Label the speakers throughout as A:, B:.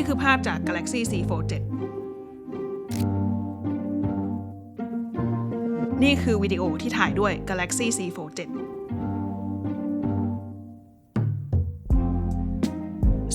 A: นี่คือภาพจาก Galaxy C Fold 7 นี่คือวิดีโอที่ถ่ายด้วย Galaxy C Fold 7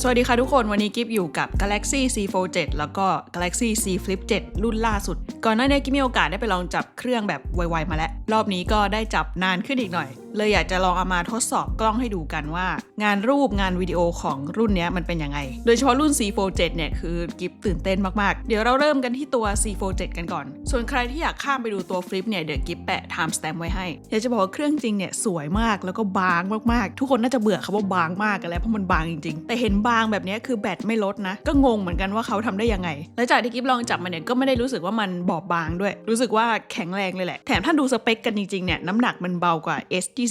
A: สวัสดีค่ะทุกคน วันนี้กิฟอยู่กับ Galaxy C Fold 7 แล้วก็ Galaxy C Flip 7 รุ่นล่าสุด ก่อนหน้านี้กิฟมีโอกาสได้ไปลองจับเครื่องแบบไวๆมาแล้ว รอบนี้ก็ได้จับนานขึ้นอีกหน่อย เลยอยากจะลองเอามาทดสอบกล้องให้ดูกันว่า งานรูปงานวิดีโอของรุ่นนี้มันเป็นยังไง โดยเฉพาะรุ่น C Fold 7เนี่ยคือกิฟตื่นเต้นมากๆ เดี๋ยวเราเริ่มกันที่ตัว C Fold 7กันก่อน ส่วนใครที่อยากข้ามไปดูตัว Flip เนี่ยเดี๋ยวกิฟแปะ time stamp ไว้ให้อยากจะบอกว่าเครื่องจริงเนี่ยสวยมากแล้วก็บางมากๆ ทุกคนน่าจะเบื่อคำว่าบางมากกันแล้วเพราะมันบางจริงๆ แต่เห็นบางแบบนี้คือแบตไม่ลดนะ ก็งงเหมือนกันว่าเขาทำได้ยังไง และจากที่กิฟลองจับมันเนี่ยก็ไม่ได้รู้สึกว่ามันบอบบางด้วย รู้สึกว่าแข็งแรงเลยแหละ แถมถ้าดูสเปคกันจริงๆเนี่ยน้ำหนักมันเบากว่า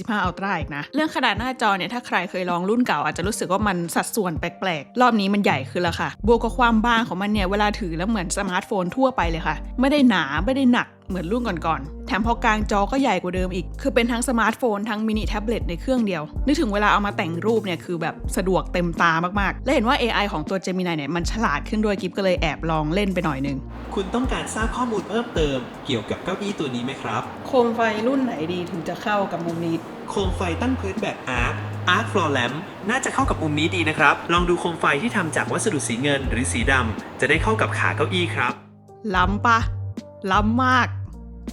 A: 25 Ultra อีกนะ เรื่องขนาดหน้าจอเนี่ยถ้าใครเคยลองรุ่นเก่าอาจจะรู้สึกว่ามันสัดส่วนแปลกๆ รอบนี้มันใหญ่ขึ้นแล้วค่ะ บวกกับความบางของมันเนี่ยเวลาถือแล้วเหมือนสมาร์ทโฟนทั่วไปเลยค่ะ ไม่ได้หนาไม่ได้หนัก เหมือนรุ่นก่อนๆ แถมพอกลางจอก็ใหญ่กว่าเดิมอีก คือเป็นทั้งสมาร์ทโฟนทั้งมินิแท็บเล็ตในเครื่องเดียว นึกถึงเวลาเอามาแต่งรูปเนี่ยคือแบบสะดวกเต็มตามากๆ และเห็นว่า AI ของตัว Gemini เนี่ยมันฉลาดขึ้นด้วยกิฟก็เลยแอบลองเล่นไปหน่อยนึง
B: คุณต้องการทราบข้อมูลเพิ่มเติมเกี่ยวกับเก้าอี้ตัวนี้ไหมครับ
A: โคมไฟรุ่นไหนดีถึงจะเข้ากับมุมนี้
B: โคมไฟตั้งพื้นแบบ Arc Arc Floor Lamp น่าจะเข้ากับมุมนี้ดีนะครับ ลองดูโคมไฟที่ทำจากวัสดุสีเงินหรือสีดำจะได้เข้ากับขาเก้าอี้ครับ
A: ล้ำปะล้ำมาก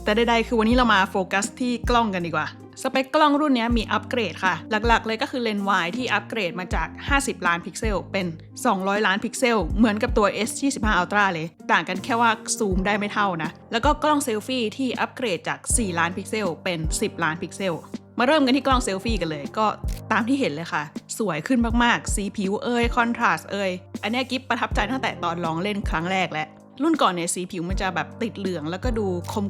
A: แต่ใดๆคือวันนี้เรามาโฟกัสที่กล้องกันดีกว่า สเปคกล้องรุ่นนี้มีอัปเกรดค่ะ หลักๆ เลยก็คือเลนส์วายที่อัปเกรดมาจาก 50 ล้านพิกเซล เป็น 200 ล้านพิกเซล เหมือนกับตัว S25 Ultra เลย ต่างกันแค่ว่าซูมได้ไม่เท่านะ แล้วก็กล้องเซลฟี่ที่อัปเกรดจาก 4 ล้านพิกเซล เป็น 10 ล้านพิกเซลมาเริ่มกันที่กล้องเซลฟี่กันเลยก็ตามที่เห็นเลยค่ะ สวยขึ้นมากๆ สีผิวเอ่ยคอนทราสต์เอ่ยอันนี้กิฟประทับใจตั้งแต่ตอนลองเล่นครั้งแรกแล้ว รุ่นก่อนเนี่ยสีผิวมันจะแบบติดเหลือง แล้วก็ดู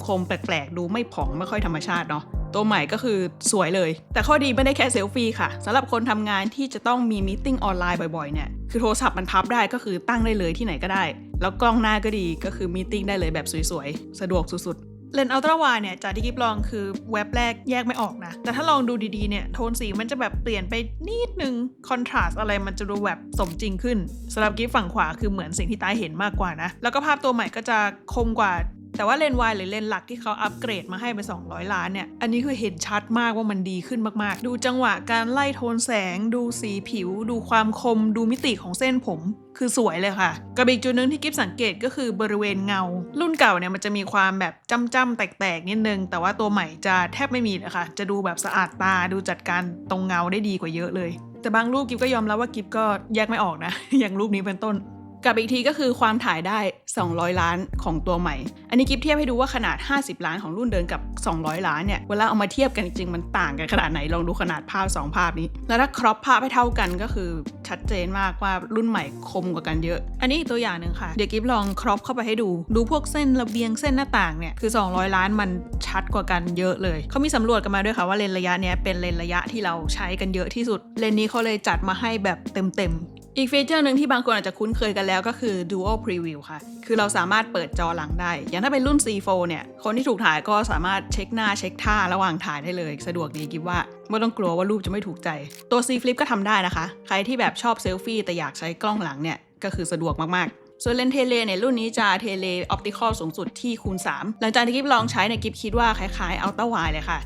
A: คมๆ แปลกๆ ดูไม่ผ่องไม่ค่อยธรรมชาติเนาะตัวใหม่ก็คือสวยเลย แต่ข้อดีไม่ได้แค่เซลฟี่ค่ะสำหรับคนทำงานที่จะต้องมีมิ팅ออนไลน์บ่อยๆเนี่ยคือโทรศัพท์มันพับได้ก็คือตั้งได้เลยที่ไหนก็ได้ แล้วกล้องหน้าก็ดีก็คือมิ팅ได้เลยแบบสวยๆ สะดวกสุดๆ เลนส์อัลตร้าวายเนี่ยจากที่กิฟลองคือเว็บแรกแยกไม่ออกนะ แต่ถ้าลองดูดีๆเนี่ยโทนสีมันจะแบบเปลี่ยนไปนิดนึงคอนทราสอะไรมันจะดูแบบสมจริงขึ้นสำหรับกิฟฝั่งขวาคือเหมือนสิ่งที่ตาเห็นมากกว่านะ แล้วก็ภาพตัวใหม่ก็จะคมกว่า แต่ว่าเลนส์วายหรือเลนส์หลักที่เขาอัปเกรดมาให้ไป 200 ล้านเนี่ย อันนี้คือเห็นชัดมากว่ามันดีขึ้นมากๆ ดูจังหวะการไล่โทนแสง ดูสีผิว ดูความคม ดูมิติของเส้นผมคือสวยเลยค่ะ กับอีกจุดหนึงที่กิฟสังเกตก็คือบริเวณเงา รุ่นเก่าเนี่ยมันจะมีความแบบจ้ำๆแตกๆนิดนึง แต่ว่าตัวใหม่จะแทบไม่มีเลยค่ะ จะดูแบบสะอาดตาดูจัดการตรงเงาได้ดีกว่าเยอะเลย แต่บางรูปกิฟก็ยอมรับว่ากิฟก็แยกไม่ออกนะ อย่างรูปนี้เป็นต้น กับอีกทีก็คือความถ่ายได้ 200 ล้านของตัวใหม่ อันนี้กิฟเทียบให้ดูว่าขนาด 50 ล้านของรุ่นเดินกับ 200 ล้านเนี่ย เวลาเอามาเทียบกันจริงมันต่างกันขนาดไหน ลองดูขนาดภาพ 2 ภาพนี้ แล้วถ้าครอปภาพให้เท่ากันก็คือชัดเจนมากว่ารุ่นใหม่คมกว่ากันเยอะ อันนี้อีกตัวอย่างหนึ่งค่ะ เดี๋ยวกิฟลองครอปเข้าไปให้ดู ดูพวกเส้นระเบียงเส้นหน้าต่างเนี่ย คือ 200 ล้านมันชัดกว่ากันเยอะเลย เขามีสำรวจกันมาด้วยค่ะว่าเลนระยะเนี้ยเป็นเลนระยะที่เราใช้กันเยอะที่สุด เลนนี้เขาเลยจัดมาให้แบบเต็มๆ อีกฟีเจอร์หนึ่งที่บางคนอาจจะคุ้นเคยกันแล้วก็คือ Dual Preview ค่ะ คือเราสามารถเปิดจอหลังได้ อย่างถ้าเป็นรุ่น C4 เนี่ย คนที่ถูกถ่ายก็สามารถเช็คหน้าเช็คท่าระหว่างถ่ายได้เลย สะดวกดีกิฟว่า ไม่ต้องกลัวว่ารูปจะไม่ถูกใจ ตัว C Flip ก็ทำได้นะคะ ใครที่แบบชอบเซลฟี่แต่อยากใช้กล้องหลังเนี่ย ก็คือสะดวกมากๆส่วนเลนเทเลเนี่ยรุ่นนี้จะเทเลออปติคอลสูงสุดที่คูณ 3 หลังจากที่กิฟลองใช้เนี่ยกิฟคิดว่าคล้ายๆอัลต้าไวเลยค่ะ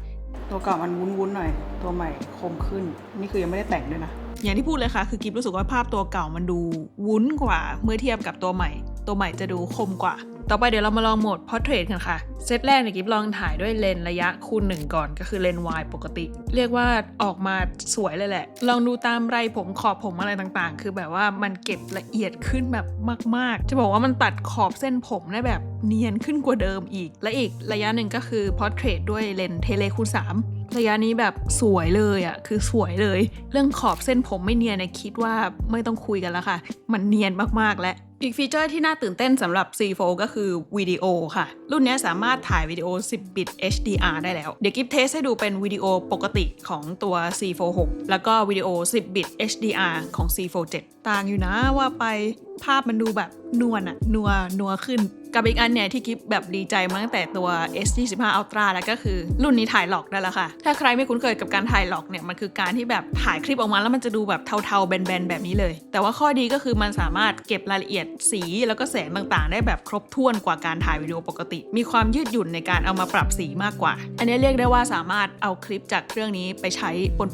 A: ตัวเก่ามันวุ้นๆหน่อย ตัวใหม่คมขึ้น นี่คือยังไม่ได้แต่งด้วยนะ อย่างที่พูดเลยค่ะ คือกิฟรู้สึกว่าภาพตัวเก่ามันดูวุ้นกว่า เมื่อเทียบกับตัวใหม่ ตัวใหม่จะดูคมกว่า ต่อไปเดี๋ยวเรามาลองโหมด Portrait กันค่ะ เซตแรกเนี่ยกิฟลองถ่ายด้วยเลนส์ระยะคูณหนึ่งก่อน ก็คือเลนส์วายปกติ เรียกว่าออกมาสวยเลยแหละ ลองดูตามไรผมขอบผมอะไรต่างๆ คือแบบว่ามันเก็บละเอียดขึ้นแบบมาก ๆ จะบอกว่ามันตัดขอบเส้นผมได้แบบเนียนขึ้นกว่าเดิมอีก และอีกระยะหนึ่งก็คือ Portrait ด้วยเลนส์เทเลคูณ3 ระยะนี้แบบสวยเลยอะ่ะคือสวยเลย เรื่องขอบเส้นผมไม่เนียนเนี่ยคิดว่าไม่ต้องคุยกันแล้วค่ะ มันเนียนมากๆและอีกฟีเจอร์ที่น่าตื่นเต้นสำหรับ C4 ก็คือวิดีโอค่ะ รุ่นนี้สามารถถ่ายวิดีโอ 10 บิต HDR ได้แล้ว เดี๋ยวกิฟเทสให้ดูเป็นวิดีโอปกติของตัว C4 6 แล้วก็วิดีโอ 10 บิต HDR ของ C4 7 ต่างอยู่นะว่าไปภาพมันดูแบบนวลอะนัวนัวขึ้น กับอีกอันเนี่ยที่กิฟแบบดีใจมาตั้งแต่ตัว S25 Ultra แล้วก็คือรุ่นนี้ถ่ายหลอกได้แล้วค่ะ ถ้าใครไม่คุ้นเคยกับการถ่ายหลอกเนี่ยมันคือการที่แบบถ่ายคลิปออกมาแล้วมันจะดูแบบเทาๆแบนๆแบบนี้เลย แต่ว่าข้อดีก็คือมันสามารถเก็บรายละเอียดสีแล้วก็แสงต่างๆ ได้แบบครบถ้วนกว่าการถ่ายวิดีโอปกติ มีความยืดหยุ่นในการเอามาปรับสีมากกว่า อันนี้เรียกได้ว่าสามารถเอาคลิปจากเครื่องนี้ไปใช้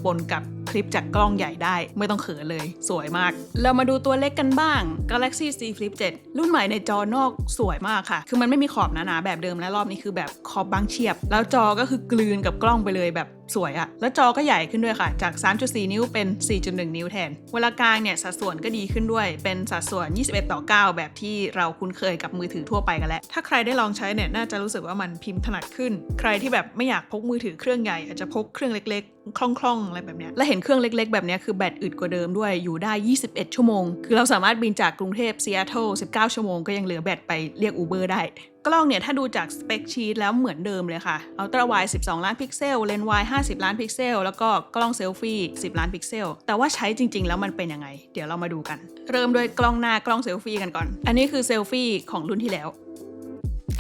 A: ปนๆกับ คลิปจากกล้องใหญ่ได้ ไม่ต้องเขินเลย สวยมาก เรามาดูตัวเล็กกันบ้าง Galaxy Z Flip 7 รุ่นใหม่ในจอนอกสวยมากค่ะ คือมันไม่มีขอบหนาๆแบบเดิมและรอบนี้คือแบบขอบบางเฉียบ แล้วจอก็คือกลืนกับกล้องไปเลยแบบ สวยอะแล้วจอก็ใหญ่ขึ้นด้วยค่ะ จาก 3.4 นิ้วเป็น 4.1 นิ้วแทน เวลากลางเนี่ยสัดส่วนก็ดีขึ้นด้วย เป็นสัดส่วน 21 ต่อ 9 แบบที่เราคุ้นเคยกับมือถือทั่วไปกันแล้ว ถ้าใครได้ลองใช้เนี่ยน่าจะรู้สึกว่ามันพิมพ์ถนัดขึ้น ใครที่แบบไม่อยากพกมือถือเครื่องใหญ่อาจจะพกเครื่องเล็กๆคล่องๆ อะไรแบบเนี้ยและเห็นเครื่องเล็กๆ แบบเนี้ยคือแบตอึดกว่าเดิมด้วย อยู่ได้ 21 ชั่วโมง คือเราสามารถบินจากกรุงเทพซีแอตเทิล19 ชั่วโมงก็ยังเหลือแบตไปเรียกอูเบอร์ได้กล้องเนี่ยถ้าดูจากสเปคชีตแล้วเหมือนเดิมเลยค่ะอัลตร้าไวด์12 ล้านพิกเซล เลนส์ไวด์50 ล้านพิกเซล แล้วก็กล้องเซลฟี่ 10 ล้านพิกเซล แต่ว่าใช้จริง ๆ แล้วมันเป็นยังไง เดี๋ยวเรามาดูกัน เริ่มด้วยกล้องหน้ากล้องเซลฟี่กันก่อน อันนี้คือเซลฟี่ของรุ่นที่แล้ว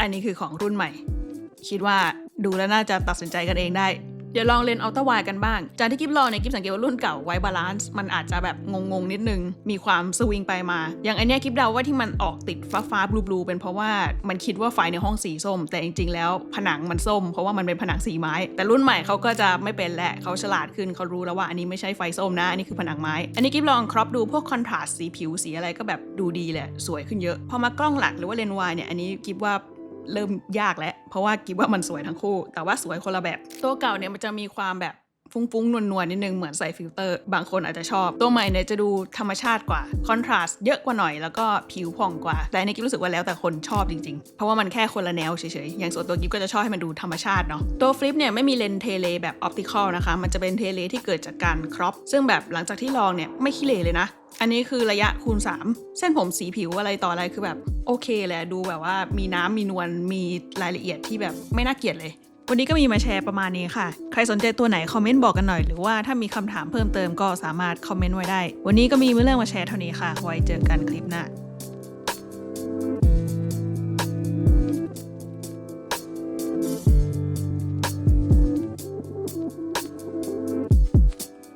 A: อันนี้คือของรุ่นใหม่ คิดว่าดูแล้วน่าจะตัดสินใจกันเองได้ เดี๋ยวลองเลนส์อัลตร้าไวด์กันบ้าง จากที่กิฟลองเนี่ยกิฟสังเกตว่ารุ่นเก่าไวบาลานซ์มันอาจจะแบบงงๆนิดนึง มีความสวิงไปมา อย่างอันเนี้ยกิฟเดาว่าที่มันออกติดฟ้าฟ้าบลูบลูเป็นเพราะว่ามันคิดว่าไฟในห้องสีส้ม แต่จริงๆแล้วผนังมันส้ม เพราะว่ามันเป็นผนังสีไม้ แต่รุ่นใหม่เขาก็จะไม่เป็นแหละเขาฉลาดขึ้นเขารู้แล้วว่าอันนี้ไม่ใช่ไฟส้มนะอันนี้คือผนังไม้ อันนี้กิฟลองครอปดูพวกคอนทราสต์สีผิวสีอะไรก็แบบดูดีแหละสวยขึ้นเยอะพอมากล้องหลักหรือว่าเลนวายเนี่ยอันนี้กิฟว่า เริ่มยากแล้ว เพราะว่ากิบว่ามันสวยทั้งคู่ แต่ว่าสวยคนละแบบ ตัวเก่าเนี่ยมันจะมีความแบบ ฟุ้งๆ นวลๆ นิดนึง เหมือนใส่ฟิลเตอร์ บางคนอาจจะชอบ ตัวใหม่เนี่ยจะดูธรรมชาติกว่า คอนทราสต์เยอะกว่าหน่อย แล้วก็ผิวผ่องกว่า แต่อันนี้กิบรู้สึกว่าแล้วแต่คนชอบจริงๆ เพราะว่ามันแค่คนละแนวเฉยๆ อย่างส่วนตัวกิ๊บก็จะชอบให้มันดูธรรมชาติเนาะ ตัวฟลิปเนี่ยไม่มีเลนเทเลแบบออปติคอลนะคะ มันจะเป็นเทเลที่เกิดจากการครอป ซึ่งแบบหลังจากที่ลองเนี่ยไม่ขี้เหร่เลยนะ อันนี้คือระยะคูณ 3 เส้นผมสีผิวอะไรต่ออะไรคือแบบโอเคเละดูแบบว่ามีน้ำมีนวลมีรายละเอียดที่แบบไม่น่าเกลียดเลย วันนี้ก็มีมาแชร์ประมาณนี้ค่ะ ใครสนใจตัวไหนคอมเมนต์บอกกันหน่อย หรือว่าถ้ามีคำถามเพิ่มเติมก็สามารถคอมเมนต์ไว้ได้ วันนี้ก็มีเรื่องมาแชร์เท่านี้ค่ะ ไว้เจอกันคลิปหน้า